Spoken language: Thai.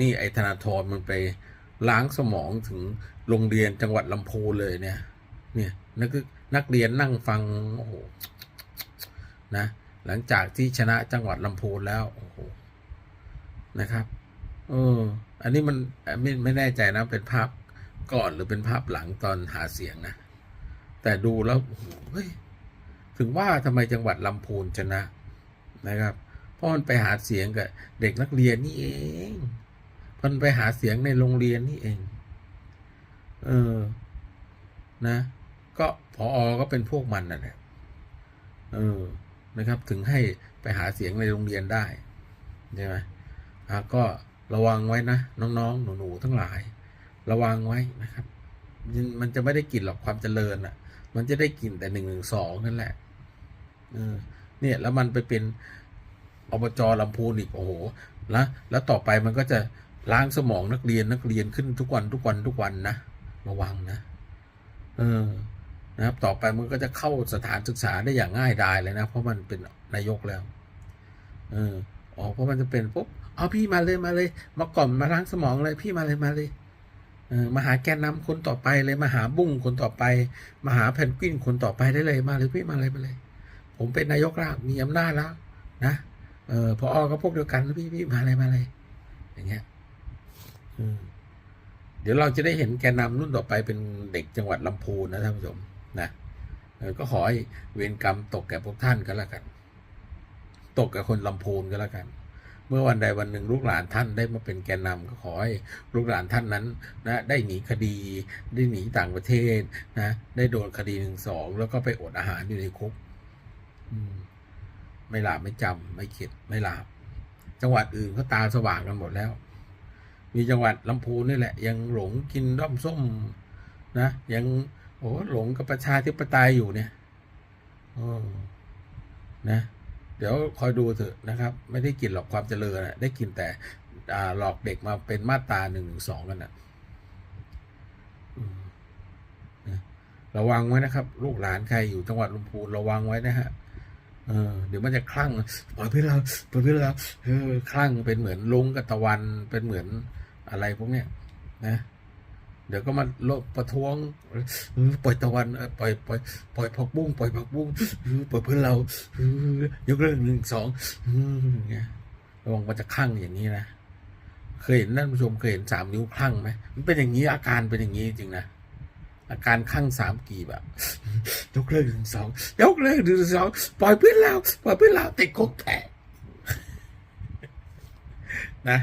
นี่ไอ้ธนาธรมันไปล้างสมองถึงโรงเรียนจังหวัดลำพูนเลยเนี่ย เนี่ยนักนักเรียนนั่งฟังโอ้โหนะ หลังจากที่ชนะจังหวัดลำพูนแล้วโอ้โหนะครับเอออันนี้มันไม่ไม่แน่ใจนะเป็นภาพก่อนหรือเป็นภาพหลังตอนหาเสียงนะ แต่ดูแล้วโอ้โหเฮ้ยถึงว่าทำไมจังหวัดลำพูนชนะนะครับ เพราะมันไปหาเสียงกับเด็กนักเรียนนี่เอง มันไปหาเสียงในโรงเรียนนี่เอง เออ นะ ก็พออก็เป็นพวกมันนั่นแหละ เออ นะครับ ถึงให้ไปหาเสียงในโรงเรียนได้ ใช่ไหมอะก็ระวังไว้นะ น้องๆ หนูๆ ทั้งหลาย ระวังไว้นะครับ มันจะไม่ได้กลิ่นหรอกความเจริญอะ มันจะได้กลิ่นแต่หนึ่งหนึ่งสองนั่นแหละ เออ เนี่ย แล้วมันไปเป็นอบจลำพูนอีก โอ้โห แล้ว แล้วต่อไปมันก็จะ ล้างสมองนักเรียนนักเรียนขึ้นทุกวันทุกวันทุกวันนะระวังนะเออนะครับ ต่อไปมันก็จะเข้าสถานศึกษาได้อย่างง่ายดายเลยนะ เพราะมันเป็นนายกแล้ว เอออ๋อเพราะมันจะเป็นปุ๊บเอาพี่มาเลยมาเลย มากล่อมมาล้างสมองเลยพี่มาเลยมาเลยเออมาหาแกนนำคนต่อไปเลยมาหาบุ้งคนต่อไป มาหาแพนกวินคนต่อไปได้เลยมาเลยพี่มาเลยมาเลย ผมเป็นนายกแล้วมีอำนาจแล้วนะเออพออก็พวกเดียวกันพี่พี่มาเลยมาเลย อย่างเงี้ย อืม เดี๋ยวเราจะได้เห็นแกนนำรุ่นต่อไปเป็นเด็กจังหวัดลำพูนนะท่านผู้ชมนะก็ขอให้เวรกรรมตกแก่พวกท่านก็แล้วกัน ตกแก่คนลำพูนก็แล้วกัน เมื่อวันใดวันหนึ่งลูกหลานท่านได้มาเป็นแกนนำก็ขอให้ลูกหลานท่านนั้นนะได้หนีคดีได้หนีต่างประเทศนะได้โดนคดีหนึ่งสองแล้วก็ไปอดอาหารอยู่ในคุกไม่หลาบไม่จำไม่เข็ดไม่หลาบจังหวัดอื่นก็ตาสว่างกันหมดแล้ว มีจังหวัดลำพูนนี่แหละ ยังหลงกินด้อมส้มนะยังโอ้หลงกับประชาธิปไตยอยู่เนี่ยอนะ เดี๋ยวคอยดูเถอะนะครับ ไม่ได้กินหรอกความเจริญอะได้กินแต่หลอกเด็กมาเป็นมาตราหนึ่งหนึ่งสองกันนะอืมนะระวังไว้นะครับ ลูกหลานใครอยู่จังหวัดลำพูนระวังไว้นะฮะเออเดี๋ยวมันจะคลั่งปล่อยเพื่อนเราปล่อยเพื่อนเราเออคลั่งเป็นเหมือนลุงกับตะวันเป็นเหมือน อะไรพวกเนี้ยนะ เดี๋ยวก็มาโลบประท้วง ปล่อยตะวัน ปล่อยปล่อยปล่อยผักบุ้งปล่อยผักบุ้งปล่อยเพื่อนเรายกเลิกหนึ่งสองเอออย่างเงี้ยระวังมันจะคลั่งอย่างนี้นะเคยเห็นท่านผู้ชมเคยเห็นสามนิ้วคลั่งไหมมันเป็นอย่างนี้อาการเป็นอย่างนี้จริงนะอาการคลั่งสามกีบอะยกเลิกหนึ่งสองยกเลิกหนึ่งสองปล่อยเพื่อนเราปล่อยเพื่อนเราติดคุกแตกนะ